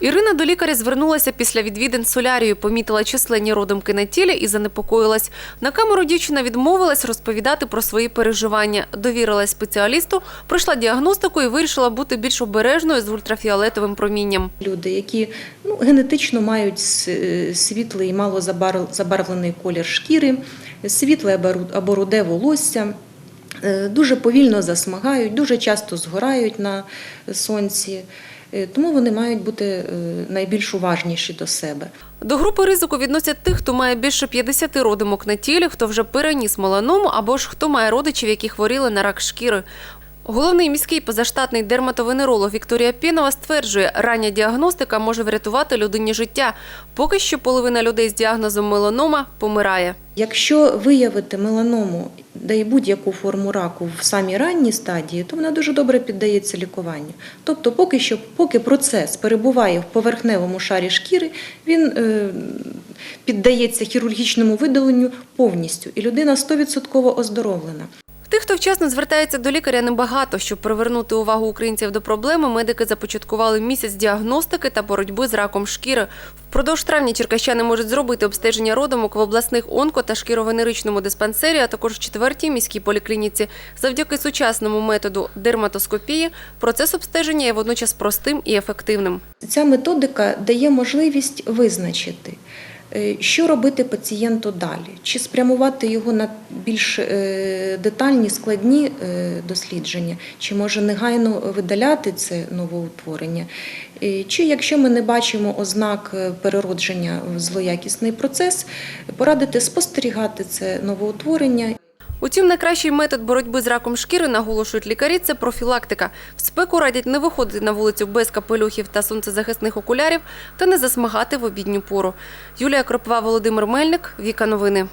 Ірина до лікаря звернулася після відвідин солярію, помітила численні родимки на тілі і занепокоїлась. На камеру дівчина відмовилась розповідати про свої переживання. Довірилась спеціалісту, пройшла діагностику і вирішила бути більш обережною з ультрафіолетовим промінням. Люди, які ну, генетично мають е, світлий і мало забар- забарвлений колір шкіри, світле або ру- або руде волосся, дуже повільно засмагають, дуже часто згорають на сонці. Е, Тому вони мають бути е, найбільш уважніші до себе. До групи ризику відносять тих, хто має більше 50 родимок на тілі, хто вже переніс меланому або ж хто має родичів, які хворіли на рак шкіри. Головний міський позаштатний дерматовенеролог Вікторія Пінова стверджує, рання діагностика може врятувати людині життя. Поки що половина людей з діагнозом меланома помирає. Якщо виявити меланому, да й будь-яку форму раку в самій ранній стадії, то вона дуже добре піддається лікуванню. Тобто, поки що, поки процес перебуває в поверхневому шарі шкіри, він е, піддається хірургічному видаленню повністю, і людина 100% оздоровлена. Тих, хто вчасно звертається до лікаря, небагато. Щоб привернути увагу українців до проблеми, медики започаткували місяць діагностики та боротьби з раком шкіри. Впродовж травня черкащани можуть зробити обстеження родомок в обласних онко та шкіровенеричному диспансері, а також в четвертій міській поліклініці. Завдяки сучасному методу дерматоскопії процес обстеження є водночас простим і ефективним. Ця методика дає можливість визначити, що робити пацієнту далі, чи спрямувати його на більш е, детальні складні е, дослідження, чи може негайно видаляти це новоутворення, Е, чи якщо ми не бачимо ознак е, переродження в злоякісний процес, порадити спостерігати це новоутворення Утім, найкращий метод боротьби з раком шкіри, наголошують лікарі, це профілактика. В спеку радять не виходити на вулицю без капелюхів та сонцезахисних окулярів та не засмагати в обідню пору. Юлія Кропова, Володимир Мельник, Віка Новини.